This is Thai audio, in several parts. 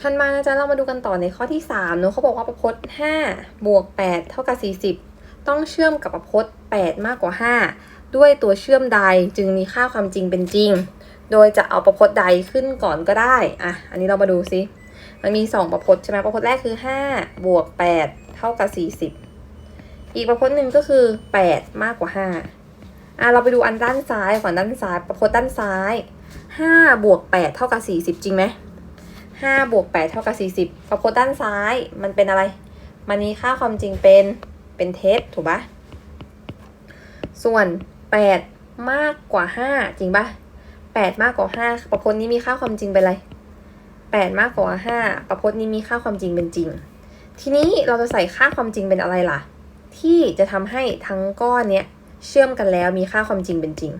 ทันมานะจ๊ะเรามาดูกันต่อในข้อที่3เนอะเขาบอกว่าประพจน์5บวก8เท่ากับ 40 ต้องเชื่อมกับประพจน์8มากกว่า 5 ด้วยตัวเชื่อมใดจึงมีค่าความจริงเป็นจริง โดยจะเอาประพจน์ใดขึ้นก่อนก็ได้อะอันนี้เรามาดูซิมันมี 2 ประพจน์ใช่ไหมประพจน์แรกคือ5บวก8เท่ากับ 40 อีกประพจน์หนึ่งก็คือ 8 มากกว่า 5 อะเราไปดูอันด้านซ้ายก่อนด้านซ้ายประพจน์ด้านซ้าย5บวก8เท่ากับ40จริงไหม5บวก8เท่ากับ40ประพจน์ด้านซ้ายมันเป็นอะไร มันมีค่าความจริงเป็นเป็นเท็จถูกปะส่วน8มากกว่า5จริงปะ8มากกว่า5ประพจน์นี้มีค่าความจริงเป็นอะไร8มากกว่า5ประพจน์นี้มีค่าความจริงเป็นจริง ทีนี้เราจะใส่ค่าความจริงเป็นอะไรล่ะ ที่จะทำให้ทั้งก้อนเนี้ย เชื่อมกันแล้วมีค่าความจริงเป็นจริง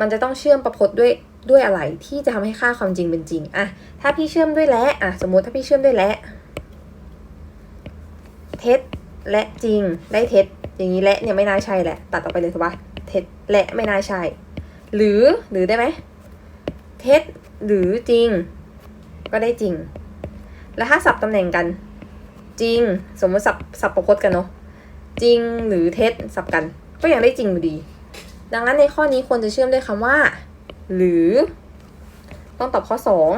มันจะต้องเชื่อมประพจน์ด้วยด้วยอะไรที่จะทำให้ค่าความจริงเป็นจริงอะถ้าพี่เชื่อมด้วยและอะสมมติถ้าพี่เชื่อมด้วยและ เท็จและจริงได้เท็จอย่างนี้และเนี่ยไม่น่าใช่แหละ ตัดออกไปเลยถูกปะเท็จและไม่น่าใช่หรือหรือได้ไหมเท็จหรือจริง ก็ได้จริง แล้วถ้าสับตำแหน่งกัน จริง สมมติสับสับประพจน์กันเนาะ จริงหรือเท็จสับกัน ก็ยังได้จริงอยู่ดี ดังนั้นในข้อนี้ควรจะเชื่อมด้วยคำว่า หรือ ต้องตอบข้อสอง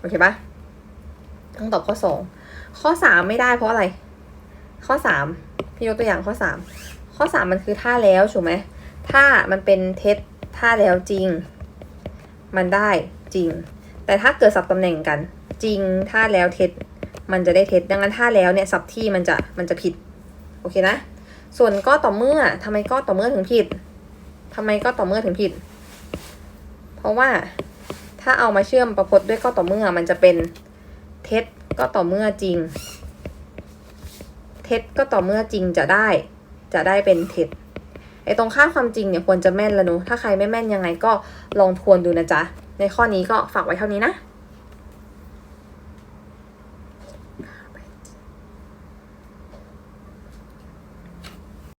โอเคปะต้องตอบข้อสองข้อสามไม่ได้เพราะอะไร ข้อสามพี่ยกตัวอย่างข้อสามข้อสามมันคือท่าแล้วถูกไหมถ้ามันเป็นเท็จท่าแล้วจริง มันได้จริง แต่ถ้าเกิดสับตำแหน่งกัน จริงท่าแล้วเท็จมันจะได้เท็จดังนั้นท่าแล้วเนี่ยสับที่มันจะมันจะผิด โอเคนะ ส่วนก็ต่อเมื่อทำไมก็ต่อเมื่อถึงผิด ทำไมก็ต่อเมื่อถึงผิด เพราะว่าถ้าเอามาเชื่อมประพจน์ด้วยก็ต่อเมื่อมันจะเป็นเท็จก็ต่อเมื่อจริง เท็จก็ต่อเมื่อจริงจะได้ จะได้เป็นเท็จไอ้ตรงค่าความจริงเนี่ยควรจะแม่นละนาถ้าใครไม่แม่นยังไงก็ลองทวนดูนะจ๊ะ ในข้อนี้ก็ฝากไว้เท่านี้นะ